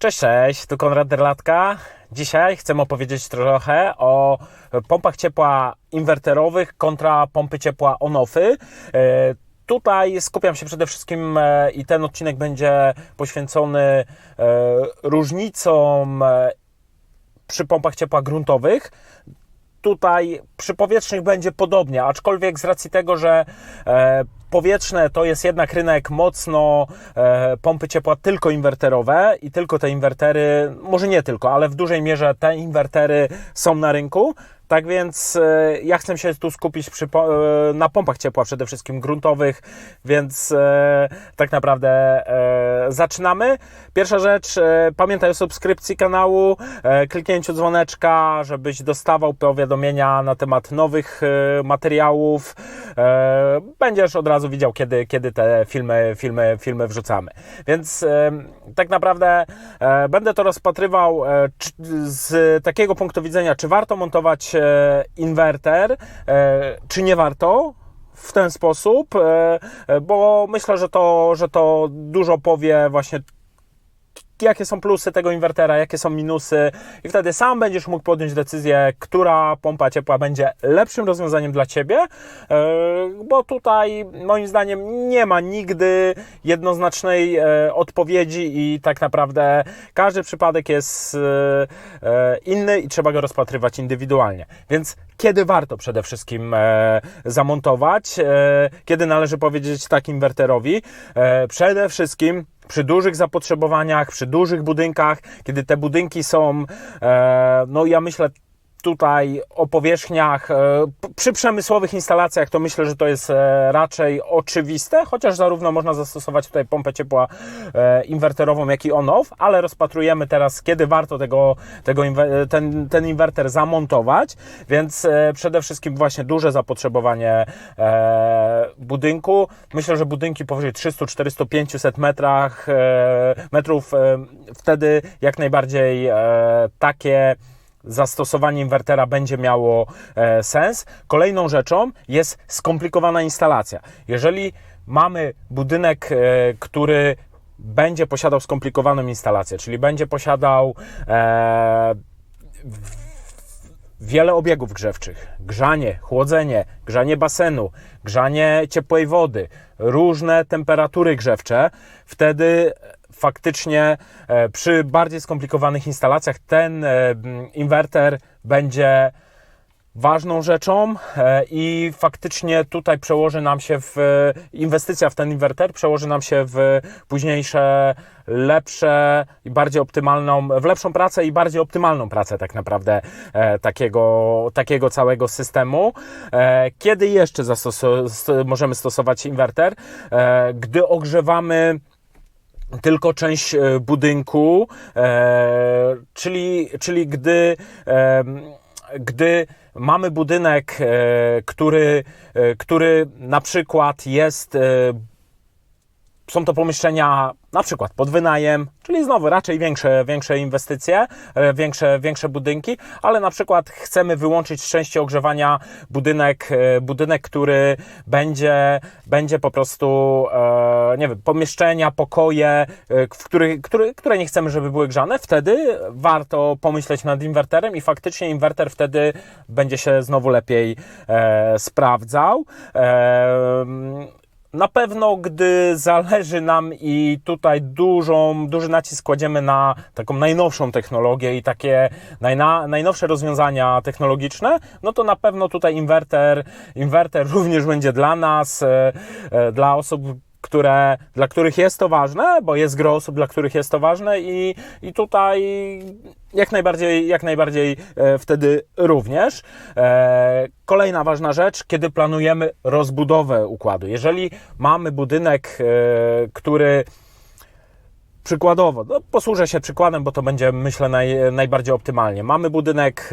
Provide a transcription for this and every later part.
Cześć, cześć, tu Konrad Derlatka. Dzisiaj chcę opowiedzieć trochę o pompach ciepła inwerterowych kontra pompy ciepła on-offy. E, Tutaj skupiam się przede wszystkim e, i ten odcinek będzie poświęcony e, różnicom przy pompach ciepła gruntowych. Tutaj przy powietrznych będzie podobnie, aczkolwiek z racji tego, że powietrzne to jest jednak rynek mocno e, pompy ciepła tylko inwerterowe i tylko te inwertery, może nie tylko, ale w dużej mierze te inwertery są na rynku. Tak więc e, ja chcę się tu skupić przy, e, na pompach ciepła przede wszystkim gruntowych, więc e, tak naprawdę e, zaczynamy. Pierwsza rzecz, e, pamiętaj o subskrypcji kanału, e, kliknięciu dzwoneczka, żebyś dostawał powiadomienia na temat nowych e, materiałów. Będziesz od razu widział, kiedy, kiedy te filmy, filmy, filmy wrzucamy. Więc tak naprawdę będę to rozpatrywał z takiego punktu widzenia, czy warto montować inwerter, czy nie warto w ten sposób, e, e, bo myślę, że to, że to dużo powie właśnie jakie są plusy tego inwertera, jakie są minusy i wtedy sam będziesz mógł podjąć decyzję, która pompa ciepła będzie lepszym rozwiązaniem dla Ciebie, e, bo tutaj moim zdaniem nie ma nigdy jednoznacznej e, odpowiedzi i tak naprawdę każdy przypadek jest e, inny i trzeba go rozpatrywać indywidualnie. Więc kiedy warto przede wszystkim zamontować, kiedy należy powiedzieć tak inwerterowi? Przede wszystkim przy dużych zapotrzebowaniach, przy dużych budynkach, kiedy te budynki są, e, no ja myślę tutaj o powierzchniach, e, przy przemysłowych instalacjach, to myślę, że to jest e, raczej oczywiste, chociaż zarówno można zastosować tutaj pompę ciepła e, inwerterową, jak i on-off, ale rozpatrujemy teraz, kiedy warto tego, tego ten, ten inwerter zamontować, więc przede wszystkim właśnie duże zapotrzebowanie budynku. Myślę, że budynki powyżej 300, 400, 500 metrach, metrów, wtedy jak najbardziej takie zastosowanie inwertera będzie miało e, sens. Kolejną rzeczą jest skomplikowana instalacja. Jeżeli mamy budynek, e, który będzie posiadał skomplikowaną instalację, czyli będzie posiadał e, wiele obiegów grzewczych, grzanie, chłodzenie, grzanie basenu, grzanie ciepłej wody, różne temperatury grzewcze, wtedy faktycznie e, przy bardziej skomplikowanych instalacjach ten e, inwerter będzie ważną rzeczą e, i faktycznie tutaj przełoży nam się w inwestycja w ten inwerter przełoży nam się w późniejsze lepsze i bardziej optymalną, w lepszą pracę i bardziej optymalną pracę tak naprawdę takiego, takiego całego systemu. Kiedy jeszcze st- możemy stosować inwerter? Gdy ogrzewamy tylko część e, budynku, e, czyli, czyli gdy, e, gdy mamy budynek, który, który na przykład jest są to pomieszczenia na przykład pod wynajem, czyli znowu raczej większe, większe inwestycje, e, większe, większe budynki, ale na przykład chcemy wyłączyć z części ogrzewania budynek, e, budynek, który będzie, będzie po prostu, e, nie wiem, pomieszczenia, pokoje, w których, który, które nie chcemy, żeby były grzane, wtedy warto pomyśleć nad inwerterem i faktycznie inwerter wtedy będzie się znowu lepiej sprawdzał. Na pewno, gdy zależy nam i tutaj dużą, duży nacisk kładziemy na taką najnowszą technologię i takie najna, najnowsze rozwiązania technologiczne, no to na pewno tutaj inwerter, inwerter również będzie dla nas, e, e, dla osób, które, dla których jest to ważne, bo jest gro osób, dla których jest to ważne i, i tutaj jak najbardziej, jak najbardziej e, wtedy również. E, kolejna ważna rzecz, kiedy planujemy rozbudowę układu. Jeżeli mamy budynek, e, który Przykładowo, no posłużę się przykładem, bo to będzie, myślę, naj, najbardziej optymalnie. Mamy budynek,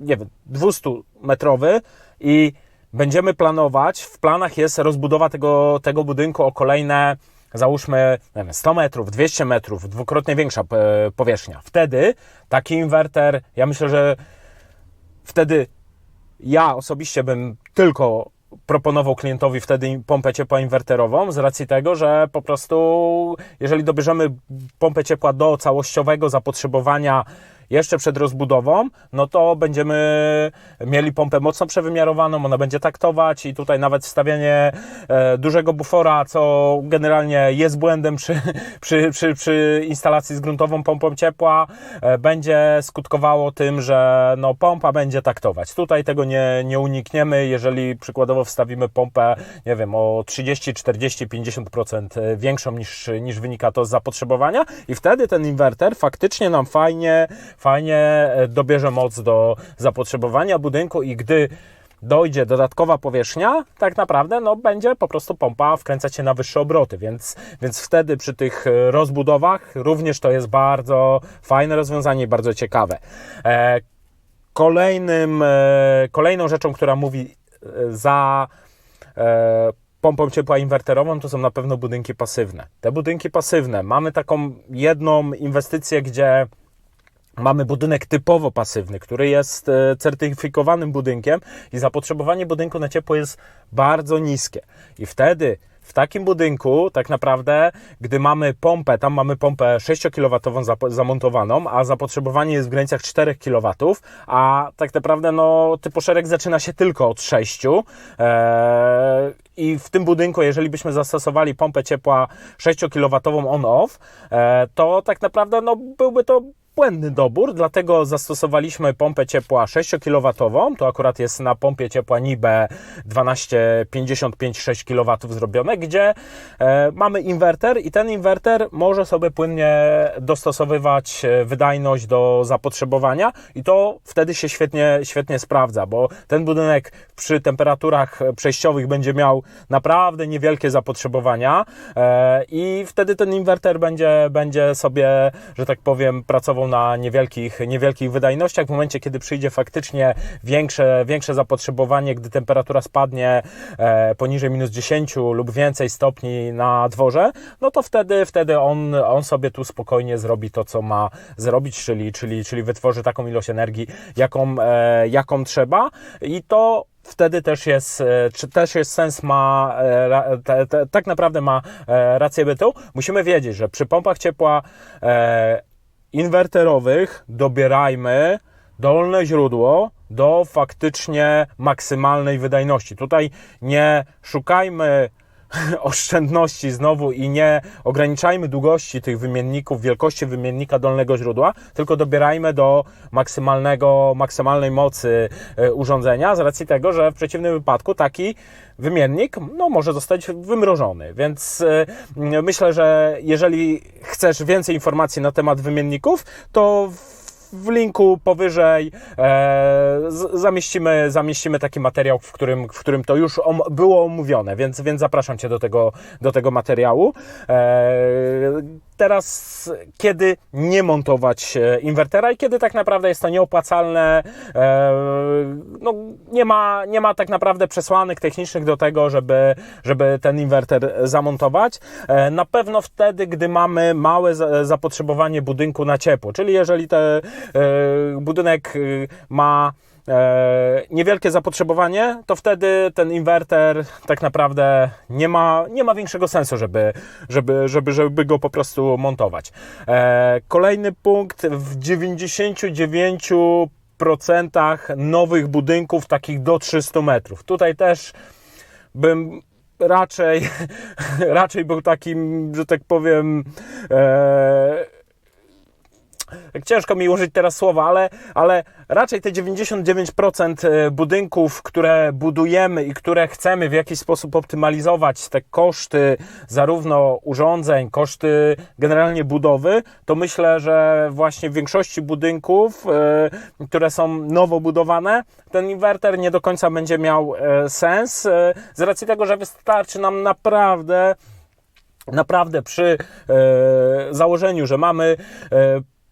nie wiem, 200-metrowy i będziemy planować, w planach jest rozbudowa tego, tego budynku o kolejne, załóżmy, nie wiem, 100 metrów, 200 metrów, dwukrotnie większa e, powierzchnia. Wtedy taki inwerter, ja myślę, że wtedy ja osobiście bym tylko proponował klientowi wtedy pompę ciepła inwerterową z racji tego, że po prostu jeżeli dobierzemy pompę ciepła do całościowego zapotrzebowania jeszcze przed rozbudową, no to będziemy mieli pompę mocno przewymiarowaną, ona będzie taktować i tutaj nawet wstawienie e, dużego bufora, co generalnie jest błędem przy, przy, przy, przy instalacji z gruntową pompą ciepła, e, będzie skutkowało tym, że no, pompa będzie taktować. Tutaj tego nie, nie unikniemy, jeżeli przykładowo wstawimy pompę, nie wiem, o 30, 40, 50% większą niż, niż wynika to z zapotrzebowania i wtedy ten inwerter faktycznie nam fajnie, fajnie e, dobierze moc do zapotrzebowania budynku i gdy dojdzie dodatkowa powierzchnia, tak naprawdę no, będzie po prostu pompa wkręcać się na wyższe obroty, więc, więc wtedy przy tych e, rozbudowach również to jest bardzo fajne rozwiązanie i bardzo ciekawe. E, kolejnym, kolejną rzeczą, która mówi za pompą ciepła inwerterową to są na pewno budynki pasywne. Te budynki pasywne, mamy taką jedną inwestycję, gdzie Mamy budynek typowo pasywny, który jest e, certyfikowanym budynkiem i zapotrzebowanie budynku na ciepło jest bardzo niskie. I wtedy w takim budynku, tak naprawdę, gdy mamy pompę, tam mamy pompę 6 kW zamontowaną, a zapotrzebowanie jest w granicach 4 kW, a tak naprawdę no, typoszereg zaczyna się tylko od 6. Eee, I w tym budynku, jeżeli byśmy zastosowali pompę ciepła 6 kW on-off, e, to tak naprawdę no, byłby to błędny dobór, dlatego zastosowaliśmy pompę ciepła 6 kW. To akurat jest na pompie ciepła NIBE 1255-6 kW zrobione, gdzie e, mamy inwerter i ten inwerter może sobie płynnie dostosowywać e, wydajność do zapotrzebowania i to wtedy się świetnie, świetnie sprawdza, bo ten budynek przy temperaturach przejściowych będzie miał naprawdę niewielkie zapotrzebowania e, i wtedy ten inwerter będzie, będzie sobie, że tak powiem, pracował na niewielkich, niewielkich wydajnościach. W momencie, kiedy przyjdzie faktycznie większe, większe zapotrzebowanie, gdy temperatura spadnie e, poniżej minus 10 lub więcej stopni na dworze, no to wtedy, wtedy on, on sobie tu spokojnie zrobi to, co ma zrobić, czyli, czyli, czyli wytworzy taką ilość energii, jaką, e, jaką trzeba i to wtedy też jest, e, czy też jest sens ma, tak naprawdę ma rację bytu. Musimy wiedzieć, że przy pompach ciepła inwerterowych dobierajmy dolne źródło do faktycznie maksymalnej wydajności. Tutaj nie szukajmy oszczędności znowu i nie ograniczajmy długości tych wymienników, wielkości wymiennika dolnego źródła, tylko dobierajmy do maksymalnego, maksymalnej mocy e, urządzenia, z racji tego, że w przeciwnym wypadku taki wymiennik no, może zostać wymrożony. Więc e, myślę, że jeżeli chcesz więcej informacji na temat wymienników, to w linku powyżej e, zamieścimy, zamieścimy taki materiał, w którym, w którym to już om, było omówione, więc, więc zapraszam Cię do tego, do tego materiału. E, teraz, kiedy nie montować e, inwertera i kiedy tak naprawdę jest to nieopłacalne, e, no, nie, ma, nie ma tak naprawdę przesłanek technicznych do tego, żeby, żeby ten inwerter zamontować. E, na pewno wtedy, gdy mamy małe zapotrzebowanie budynku na ciepło, czyli jeżeli ten budynek ma niewielkie zapotrzebowanie, to wtedy ten inwerter tak naprawdę nie ma, nie ma większego sensu, żeby, żeby, żeby, żeby go po prostu montować. E, kolejny punkt, w 99% nowych budynków, takich do 300 metrów. Tutaj też bym raczej, raczej był takim, że tak powiem, e, ciężko mi użyć teraz słowa, ale, ale raczej te 99% e, budynków, które budujemy i które chcemy w jakiś sposób optymalizować, te koszty zarówno urządzeń, koszty generalnie budowy, to myślę, że właśnie w większości budynków, e, które są nowo budowane, ten inwerter nie do końca będzie miał e, sens, z racji tego, że wystarczy nam naprawdę naprawdę przy założeniu, że mamy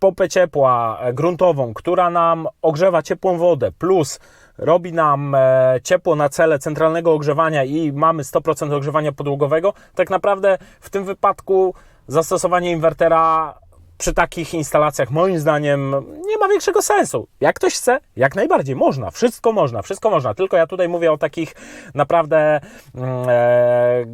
pompę ciepła e, gruntową, która nam ogrzewa ciepłą wodę, plus robi nam e, ciepło na cele centralnego ogrzewania i mamy 100% ogrzewania podłogowego, tak naprawdę w tym wypadku zastosowanie inwertera przy takich instalacjach moim zdaniem nie ma większego sensu. Jak ktoś chce, jak najbardziej można, wszystko można, wszystko można. Tylko ja tutaj mówię o takich naprawdę mm, e,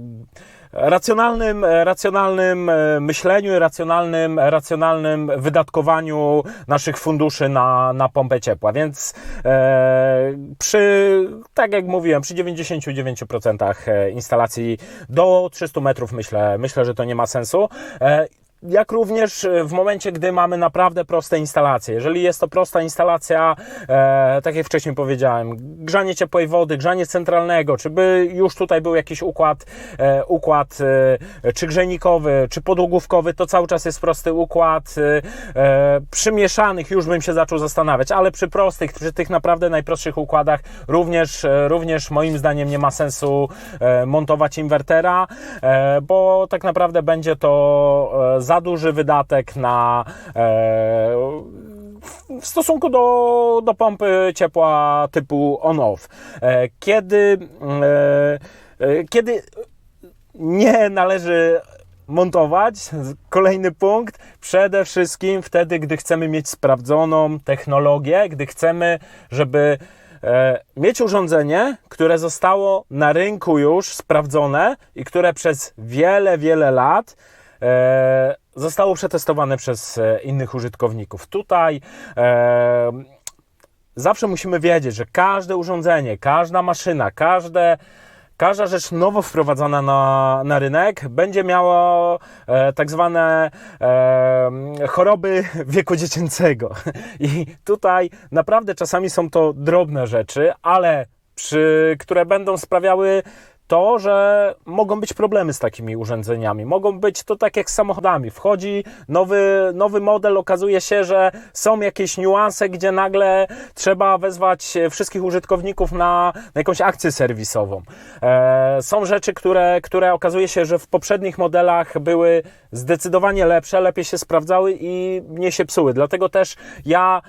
racjonalnym, racjonalnym e, myśleniu, racjonalnym, racjonalnym wydatkowaniu naszych funduszy na, na pompę ciepła. Więc e, przy, tak jak mówiłem, przy 99% e, instalacji do 300 metrów myślę, myślę, że to nie ma sensu. E, jak również e, w momencie, gdy mamy naprawdę proste instalacje. Jeżeli jest to prosta instalacja, e, tak jak wcześniej powiedziałem, grzanie ciepłej wody, grzanie centralnego, czy by już tutaj był jakiś układ, e, układ e, czy grzejnikowy, czy podłogówkowy, to cały czas jest prosty układ. E, e, przy mieszanych już bym się zaczął zastanawiać, ale przy prostych, przy tych naprawdę najprostszych układach również, e, również moim zdaniem nie ma sensu e, montować inwertera, e, bo tak naprawdę będzie to e, za duży wydatek na e, w stosunku do, do pompy ciepła typu on-off. E, kiedy, e, kiedy nie należy montować, kolejny punkt, przede wszystkim wtedy, gdy chcemy mieć sprawdzoną technologię, gdy chcemy, żeby mieć urządzenie, które zostało na rynku już sprawdzone i które przez wiele, wiele lat zostało przetestowane przez e, innych użytkowników. Tutaj e, zawsze musimy wiedzieć, że każde urządzenie, każda maszyna, każde Każda rzecz nowo wprowadzona na, na rynek będzie miała e, tak zwane e, choroby wieku dziecięcego. I tutaj naprawdę czasami są to drobne rzeczy, ale przy, które będą sprawiały to, że mogą być problemy z takimi urządzeniami. Mogą być to tak jak z samochodami. Wchodzi nowy, nowy model, okazuje się, że są jakieś niuanse, gdzie nagle trzeba wezwać wszystkich użytkowników na, na jakąś akcję serwisową. E, są rzeczy, które, które okazuje się, że w poprzednich modelach były zdecydowanie lepsze, lepiej się sprawdzały i nie się psuły. Dlatego też ja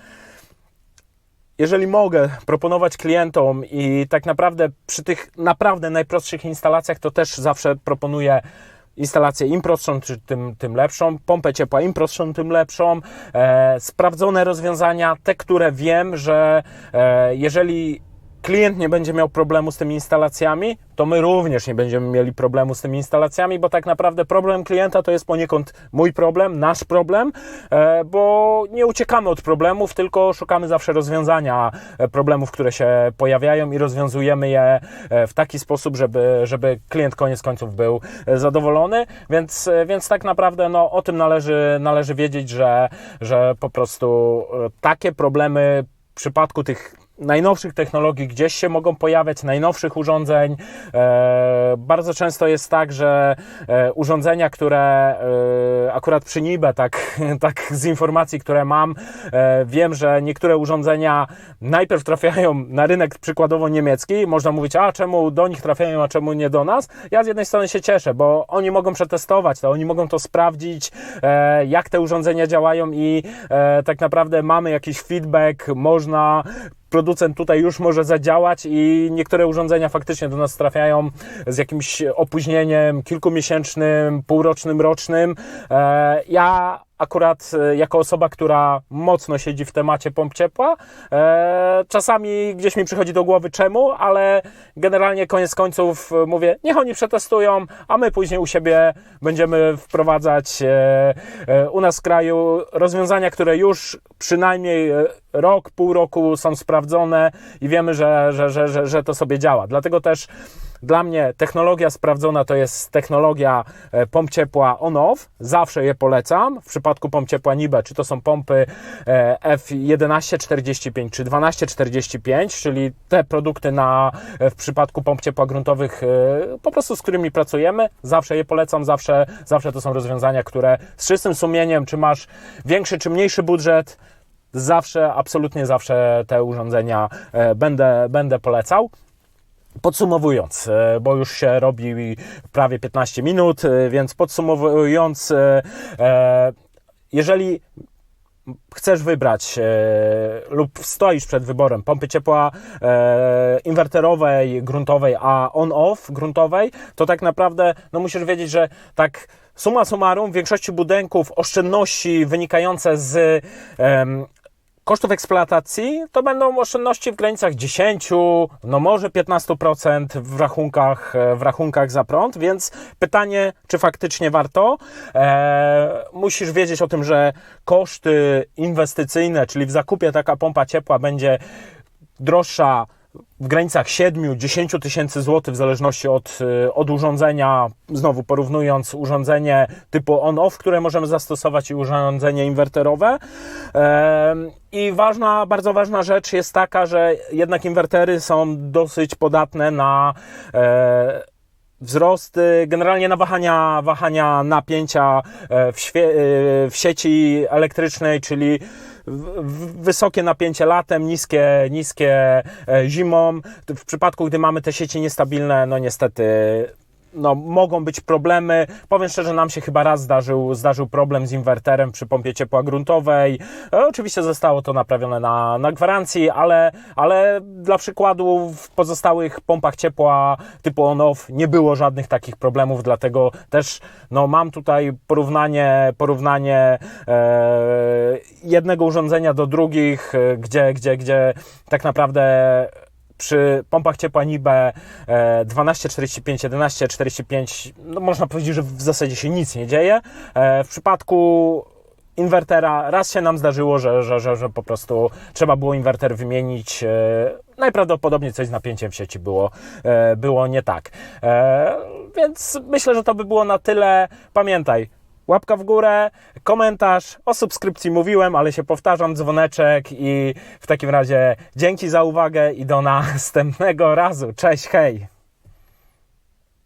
jeżeli mogę proponować klientom i tak naprawdę przy tych naprawdę najprostszych instalacjach, to też zawsze proponuję instalację im prostszą, tym, tym lepszą, pompę ciepła im prostszą, tym lepszą, e, sprawdzone rozwiązania, te, które wiem, że e, jeżeli klient nie będzie miał problemu z tymi instalacjami, to my również nie będziemy mieli problemu z tymi instalacjami, bo tak naprawdę problem klienta to jest poniekąd mój problem, nasz problem, e, bo nie uciekamy od problemów, tylko szukamy zawsze rozwiązania e, problemów, które się pojawiają i rozwiązujemy je e, w taki sposób, żeby, żeby klient koniec końców był zadowolony, więc, więc tak naprawdę no, o tym należy, należy wiedzieć, że, że po prostu takie problemy w przypadku tych najnowszych technologii gdzieś się mogą pojawiać, najnowszych urządzeń. E, bardzo często jest tak, że e, urządzenia, które e, akurat przy NIBE, tak, tak z informacji, które mam, wiem, że niektóre urządzenia najpierw trafiają na rynek przykładowo niemiecki. Można mówić, a czemu do nich trafiają, a czemu nie do nas? Ja z jednej strony się cieszę, bo oni mogą przetestować to, oni mogą to sprawdzić, jak te urządzenia działają i tak naprawdę mamy jakiś feedback, można producent tutaj już może zadziałać i niektóre urządzenia faktycznie do nas trafiają z jakimś opóźnieniem kilkumiesięcznym, półrocznym, rocznym. E, ja akurat e, jako osoba, która mocno siedzi w temacie pomp ciepła, e, czasami gdzieś mi przychodzi do głowy czemu, ale generalnie koniec końców e, mówię, niech oni przetestują, a my później u siebie będziemy wprowadzać u nas w kraju rozwiązania, które już przynajmniej rok, pół roku są sprawdzone i wiemy, że, że, że, że, że to sobie działa. Dlatego też dla mnie technologia sprawdzona to jest technologia e, pomp ciepła on-off. Zawsze je polecam. W przypadku pomp ciepła NIBE, czy to są pompy e, F1145 czy 1245, czyli te produkty na, e, w przypadku pomp ciepła gruntowych, po prostu z którymi pracujemy, zawsze je polecam, zawsze, zawsze to są rozwiązania, które z czystym sumieniem, czy masz większy czy mniejszy budżet, zawsze, absolutnie zawsze te urządzenia będę, będę polecał. Podsumowując, e, bo już się robi prawie 15 minut, e, więc podsumowując, e, jeżeli chcesz wybrać lub stoisz przed wyborem pompy ciepła inwerterowej, gruntowej, a on-off gruntowej, to tak naprawdę no musisz wiedzieć, że tak Suma summarum, w większości budynków oszczędności wynikające z kosztów eksploatacji to będą oszczędności w granicach 10, no może 15% w rachunkach, e, w rachunkach za prąd, więc pytanie, czy faktycznie warto? E, musisz wiedzieć o tym, że koszty inwestycyjne, czyli w zakupie taka pompa ciepła będzie droższa w granicach 7-10 tysięcy złotych w zależności od, y, od urządzenia, znowu porównując urządzenie typu on-off, które możemy zastosować i urządzenie inwerterowe. I ważna, bardzo ważna rzecz jest taka, że jednak inwertery są dosyć podatne na e, wzrosty, generalnie na wahania, wahania napięcia e, w, e, w sieci elektrycznej, czyli wysokie napięcie latem, niskie, niskie e, zimą. W przypadku, gdy mamy te sieci niestabilne, no niestety no, mogą być problemy. Powiem szczerze, nam się chyba raz zdarzył, zdarzył problem z inwerterem przy pompie ciepła gruntowej. E, oczywiście zostało to naprawione na, na gwarancji, ale, ale dla przykładu w pozostałych pompach ciepła typu on-off nie było żadnych takich problemów, dlatego też no, mam tutaj porównanie, porównanie e, jednego urządzenia do drugich, e, gdzie, gdzie, gdzie tak naprawdę przy pompach ciepła Nibe e, 1245, 1145, no można powiedzieć, że w zasadzie się nic nie dzieje. E, w przypadku inwertera raz się nam zdarzyło, że, że, że, że po prostu trzeba było inwerter wymienić. E, najprawdopodobniej coś z napięciem w sieci było, e, było nie tak. Więc myślę, że to by było na tyle. Pamiętaj, Łapka w górę, komentarz, o subskrypcji mówiłem, ale się powtarzam, dzwoneczek i w takim razie dzięki za uwagę i do następnego razu. Cześć, hej!